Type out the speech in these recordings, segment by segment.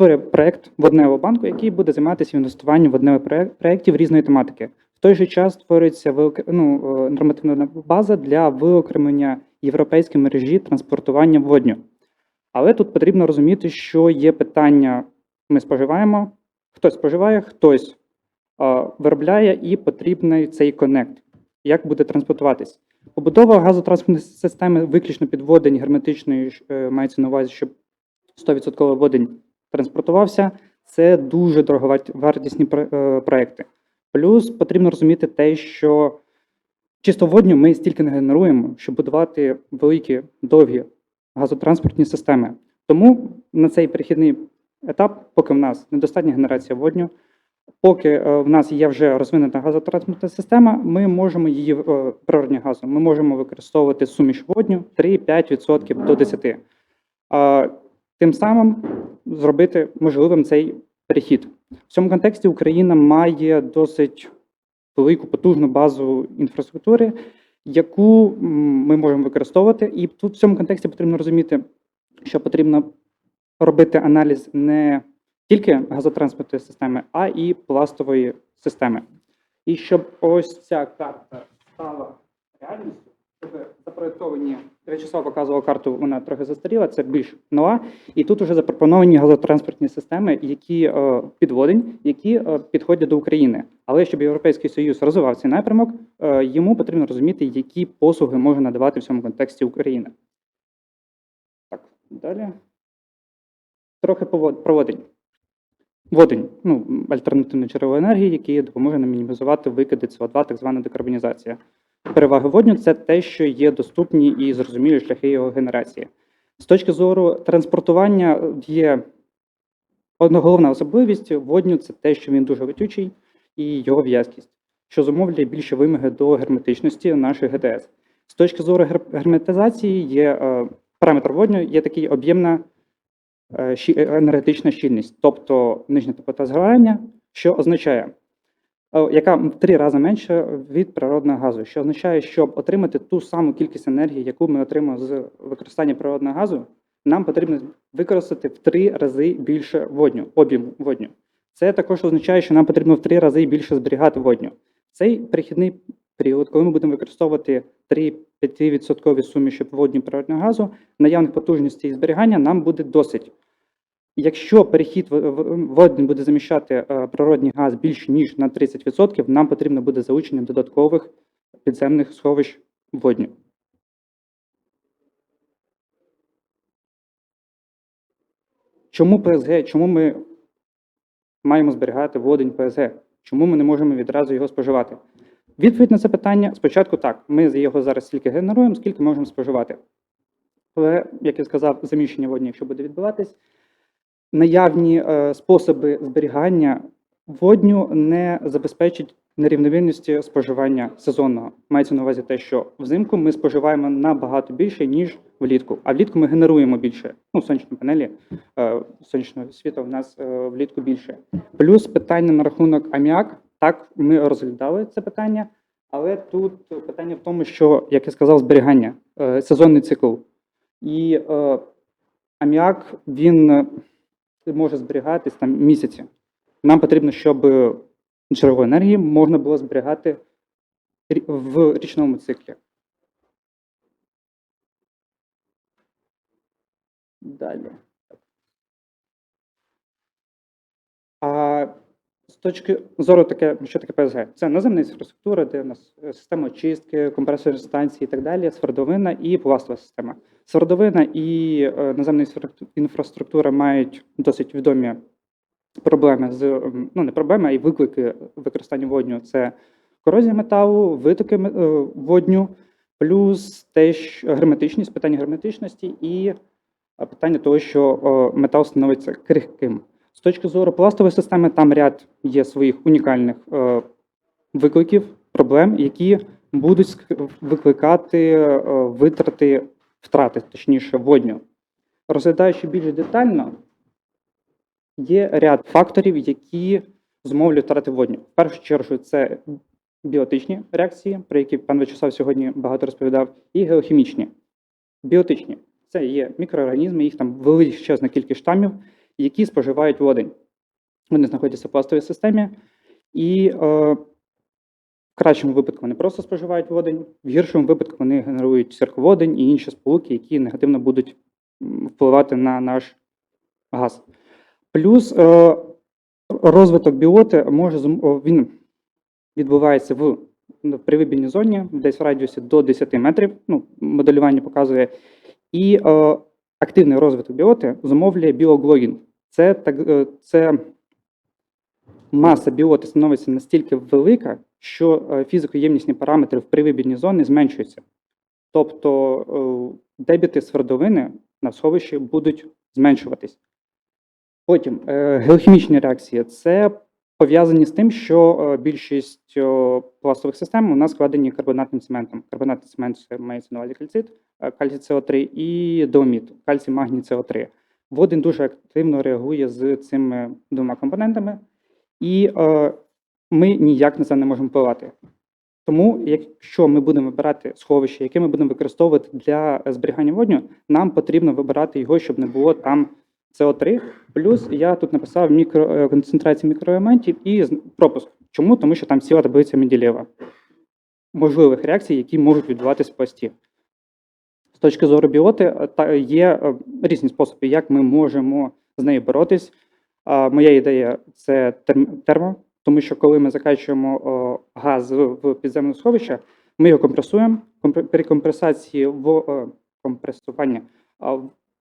створює проект водневого банку, який буде займатися інвестуванням водневих проєк- проєктів різної тематики. В той же час створюється ну, е, нормативна база для виокремлення європейської мережі транспортування водню. Але тут потрібно розуміти, що є питання: ми споживаємо, хтось споживає, хтось е, виробляє, і потрібний цей коннект. Як буде транспортуватись? Побудова газотранспортної системи виключно під водень герметичної е, мається на увазі, щоб 100% водень транспортувався. Це дуже дороговартісні е, проекти. Плюс потрібно розуміти те, що чисто водню ми стільки не генеруємо, щоб будувати великі, довгі газотранспортні системи. Тому на цей перехідний етап, поки в нас недостатня генерація водню, поки е, в нас є вже розвинена газотранспортна система, ми можемо її е, природнього газу, ми можемо використовувати суміш водню 3-5% до 10%. Тим самим зробити можливим цей перехід. В цьому контексті Україна має досить велику потужну базу інфраструктури, яку ми можемо використовувати. І тут в цьому контексті потрібно розуміти, що потрібно робити аналіз не тільки газотранспортної системи, а і пластової системи. І щоб ось ця карта стала реальністю, запроєктовані, В'ячеслав показував карту, вона трохи застаріла, це більш нова. І тут вже запропоновані газотранспортні системи, які е, підводень, які е, підходять до України. Але щоб Європейський Союз розвивав цей напрямок, е, йому потрібно розуміти, які послуги може надавати в цьому контексті Україна. Так, далі. Трохи проводень. Водень, ну, альтернативне джерело енергії, які допоможе нам мінімізувати викиди СО2, так звана декарбонізація. Переваги водню це те, що є доступні і зрозумілі шляхи його генерації. З точки зору транспортування є одна головна особливість водню це те, що він дуже летючий і його в'язкість, що зумовлює більше вимоги до герметичності наших ГТС. З точки зору гер- герметизації є е, параметр водню, є такий об'ємна е, енергетична щільність, тобто нижня теплота згорання, що означає, яка в три рази менша від природного газу, що означає, щоб отримати ту саму кількість енергії, яку ми отримуємо з використання природного газу, нам потрібно використати в три рази більше водню, об'єм водню. Це також означає, що нам потрібно в три рази більше зберігати водню. Цей перехідний період, коли ми будемо використовувати 3-5% суміші водню природного газу, наявних потужностей і зберігання нам буде досить. Якщо перехід в- в- буде заміщати е, природний газ більше ніж на 30%, нам потрібно буде залучення додаткових підземних сховищ водню. Чому ПСГ? Чому ми маємо зберігати водень ПСГ? Чому ми не можемо відразу його споживати? Відповідь на це питання спочатку так. Ми його зараз стільки генеруємо, скільки можемо споживати. Але, як я сказав, заміщення водні, якщо буде відбуватись, наявні е, способи зберігання водню не забезпечать нерівновірності споживання сезонного. Мається на увазі те, що взимку ми споживаємо набагато більше, ніж влітку. А влітку ми генеруємо більше. Ну, сонячні панелі е, сонячного світу в нас е, влітку більше. Плюс питання на рахунок аміак. Так, ми розглядали це питання, але тут питання в тому, що, як я сказав, зберігання, сезонний цикл. І аміак він може зберігатись там місяці. Нам потрібно, щоб джерело енергії можна було зберігати в річному циклі. Далі. Точки зору таке, що таке ПСГ? Це наземна інфраструктура, де у нас е, система очистки, компресорні станції і так далі, свердовина і пластова система. Свердовина і е, наземна інфраструк- інфраструктура мають досить відомі проблеми з ну не проблеми, а й виклики використання водню. Це корозія металу, витоки е, водню, плюс теж герметичність, питання герметичності і питання того, що метал становиться крихким. З точки зору пластової системи, там ряд є своїх унікальних е, викликів, проблем, які будуть викликати е, витрати, втрати, точніше, водню. Розглядаючи більш детально, є ряд факторів, які зумовлюють втрати водню. В першу чергу, це біотичні реакції, про які пан Вячеслав сьогодні багато розповідав, і геохімічні. Біотичні це є мікроорганізми, їх там величезна кількість штамів, які споживають водень. Вони знаходяться в пластовій системі, і е, в кращому випадку вони просто споживають водень, в гіршому випадку вони генерують сірководень і інші сполуки, які негативно будуть впливати на наш газ. Плюс е, розвиток біоти може він відбувається в в привибільній зоні, десь в радіусі до 10 метрів. Ну, моделювання показує. І е, активний розвиток біоти зумовлює біоглогін. Це, так, е, це маса біоти становиться настільки велика, що е, фізикоємнісні параметри в привибільній зоні зменшуються. Тобто е, дебіти свердовини на сховищі будуть зменшуватись. Потім геохімічні реакції це пов'язані з тим, що більшість пластових систем у нас складені карбонатним цементом. Карбонатний цемент це мається на увазі кальцит, кальцій СО3 і доломіт, кальцій, магній СО3. Водень дуже активно реагує з цими двома компонентами, і е, ми ніяк на це не можемо впливати. Тому, якщо ми будемо вибирати сховище, яке ми будемо використовувати для зберігання водню, нам потрібно вибирати його, щоб не було там СО3. Плюс я тут написав мікро, е, концентрацію мікроелементів і пропуск. Чому? Тому що там ціла таблиця Менделєєва можливих реакцій, які можуть відбуватися в пласті. Точки зору біоти, е, є е, різні способи, як ми можемо з нею боротись. Моя ідея це термо, тому що коли ми закачуємо газ в підземне сховище, ми його компресуємо. При компресації в о, компресування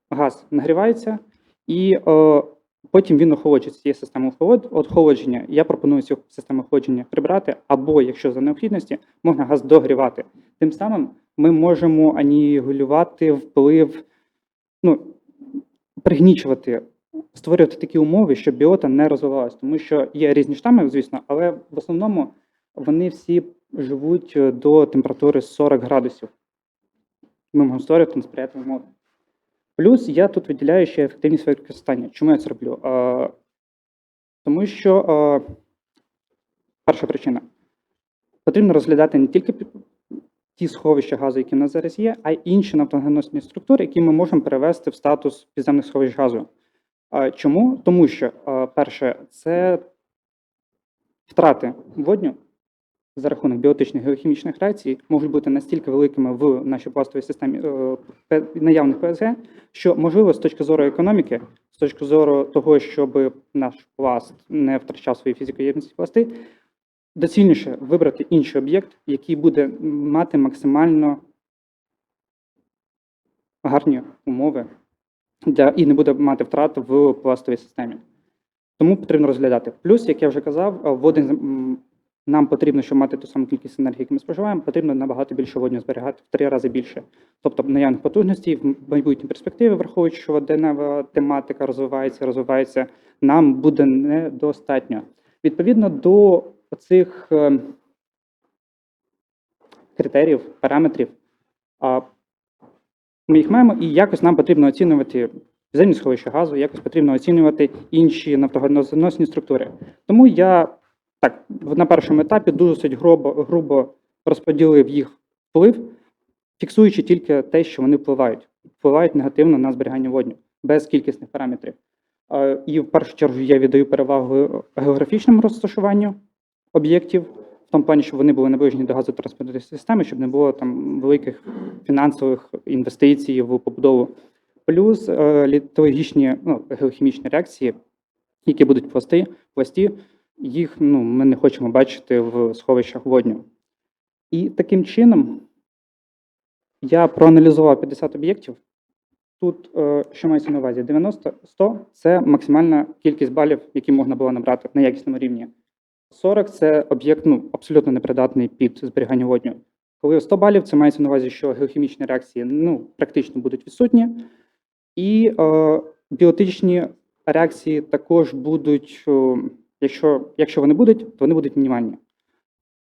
газ нагрівається, і потім він охолоджується. Є система охолод- охолодження. Я пропоную цю систему охолодження прибрати, або, якщо за необхідності, можна газ догрівати. Тим самим ми можемо анігулювати вплив, ну, пригнічувати, створювати такі умови, щоб біота не розвивалась. Тому що є різні штами, звісно, але в основному вони всі живуть е, до температури 40 градусів. Ми можемо створювати несприятливі умови. Плюс я тут виділяю ще ефективність використання. Чому я це роблю? Е, тому що е, перша причина. Потрібно розглядати не тільки ті сховища газу, які в нас зараз є, а інші нафтогеносні структури, які ми можемо перевести в статус підземних сховищ газу. Чому? Тому що, перше, це втрати водню за рахунок біотичних геохімічних реакцій можуть бути настільки великими в нашій пластовій системі е, наявних ПСГ, що можливо з точки зору економіки, з точки зору того, щоб наш пласт не втрачав свої фізико-ємності пласти, доцільніше вибрати інший об'єкт, який буде мати максимально гарні умови для і не буде мати втрат в пластовій системі. Тому потрібно розглядати. Плюс, як я вже казав, е, водень нам потрібно, щоб мати ту саму кількість енергії, яку ми споживаємо, потрібно набагато більше водню зберігати в три рази більше. Тобто наявних потужностей в майбутній перспективі, враховуючи, що воденева тематика розвивається, розвивається, нам буде недостатньо. Відповідно до цих е, критеріїв, параметрів, ми їх маємо, і якось нам потрібно оцінювати підземні сховища газу, якось потрібно оцінювати інші нафтогеносні структури. Тому я так на першому етапі досить грубо, грубо розподілив їх вплив, фіксуючи тільки те, що вони впливають, впливають негативно на зберігання водню, без кількісних параметрів. Е, І в першу чергу я віддаю перевагу географічному розташуванню об'єктів, в тому плані, щоб вони були наближені до газотранспортної системи, щоб не було там великих фінансових інвестицій в побудову. Плюс е, літологічні, ну, геохімічні реакції, які будуть пласти, пласті, їх ну, ми не хочемо бачити в сховищах водню. І таким чином я проаналізував 50 об'єктів. Тут, е, що мається на увазі, 90-100 це максимальна кількість балів, які можна було набрати на якісному рівні. 40 це об'єкт ну, абсолютно непридатний під зберігання водню. Коли 100 балів, це мається на увазі, що геохімічні реакції ну, практично будуть відсутні, і е, біотичні реакції також будуть, е, якщо, якщо вони будуть, то вони будуть мінімальні.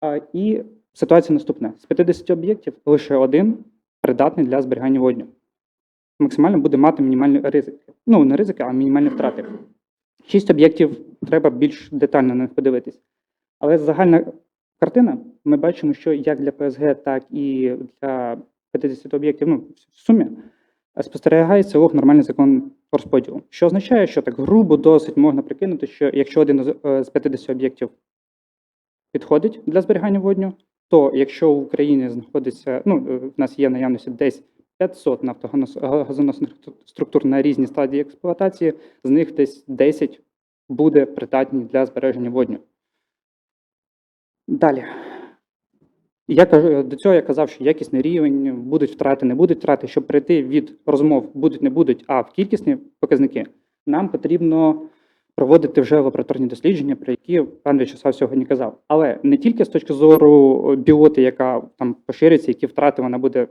А, і ситуація наступна: з 50 об'єктів лише один придатний для зберігання водню. Максимально буде мати мінімальні ризики. Ну, не ризики, а мінімальні втрати. Шість об'єктів треба більш детально на них подивитись. Але загальна картина, ми бачимо, що як для ПСГ, так і для 50 об'єктів, ну, в сумі, е, спостерігається лог нормальний закон розподілу. Що означає, що так грубо досить можна прикинути, що якщо один з е, 50 об'єктів підходить для зберігання водню, то якщо в Україні знаходиться, ну, е, в нас є наявності десь 500 нафтогазоносних структур на різні стадії експлуатації, з них десь 10 буде придатні для збереження водню. Далі. Я кажу, до цього я казав, що якісний рівень, будуть втрати, не будуть втрати. Щоб прийти від розмов будуть, не будуть, а в кількісні показники, нам потрібно проводити вже лабораторні дослідження, про які пан В'ячеслав сьогодні казав. Але не тільки з точки зору біоти, яка там поширюється, які втрати вона буде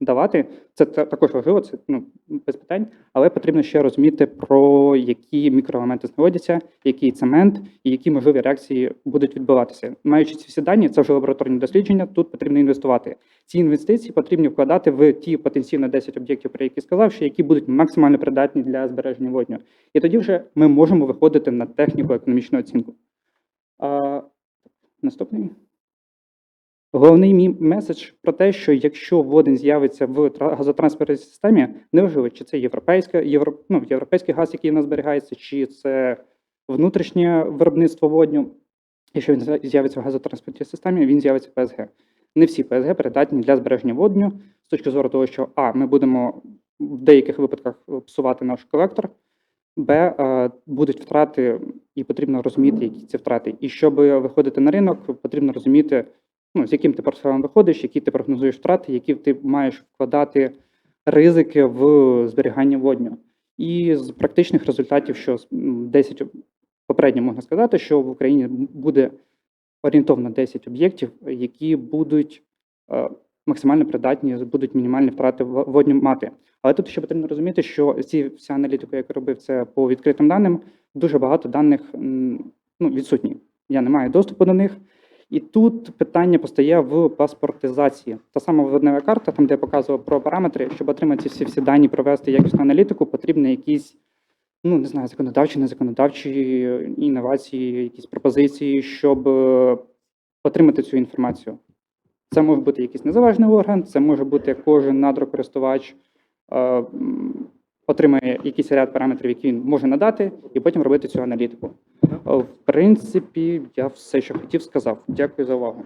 давати, це також важливо, це ну, без питань, але потрібно ще розуміти, про які мікроелементи знаходяться, який цемент і які можливі реакції будуть відбуватися. Маючи ці всі дані, це вже лабораторні дослідження, тут потрібно інвестувати. Ці інвестиції потрібно вкладати в ті потенційно 10 об'єктів, про які сказав, що які будуть максимально придатні для збереження водню. І тоді вже ми можемо виходити на техніку економічну оцінку. А, наступний. Головний мій меседж про те, що якщо водень з'явиться в тра- газотранспортній системі, неважливо, чи це європейська, євро, ну, європейський газ, який в нас зберігається, чи це внутрішнє виробництво водню. Якщо він з'явиться в газотранспортній системі, він з'явиться ПСГ. Не всі ПСГ придатні для збереження водню з точки зору того, що А, ми будемо в деяких випадках псувати наш колектор, Б, е, будуть втрати, і потрібно розуміти, які ці втрати. І щоб виходити на ринок, потрібно розуміти, ну, з яким ти портфелем виходиш, які ти прогнозуєш втрати, які ти маєш вкладати ризики в зберігання водню. І з практичних результатів, що 10 попередньо можна сказати, що в Україні буде орієнтовно 10 об'єктів, які будуть е, максимально придатні, будуть мінімальні втрати водню мати. Але тут ще потрібно розуміти, що ці вся аналітика, яку робив, це по відкритим даним, дуже багато даних ну, відсутні. Я не маю доступу до них. І тут питання постає в паспортизації. Та сама воднева карта, там де я показував про параметри, щоб отримати всі, всі дані, провести якісну аналітику, потрібні якісь, ну не знаю, законодавчі, незаконодавчі інновації, якісь пропозиції, щоб е, отримати цю інформацію. Це може бути якийсь незалежний орган, це може бути кожен надрокористувач отримає якийсь ряд параметрів, які він може надати, і потім робити цю аналітику. В принципі, я все, що хотів, сказав. Дякую за увагу.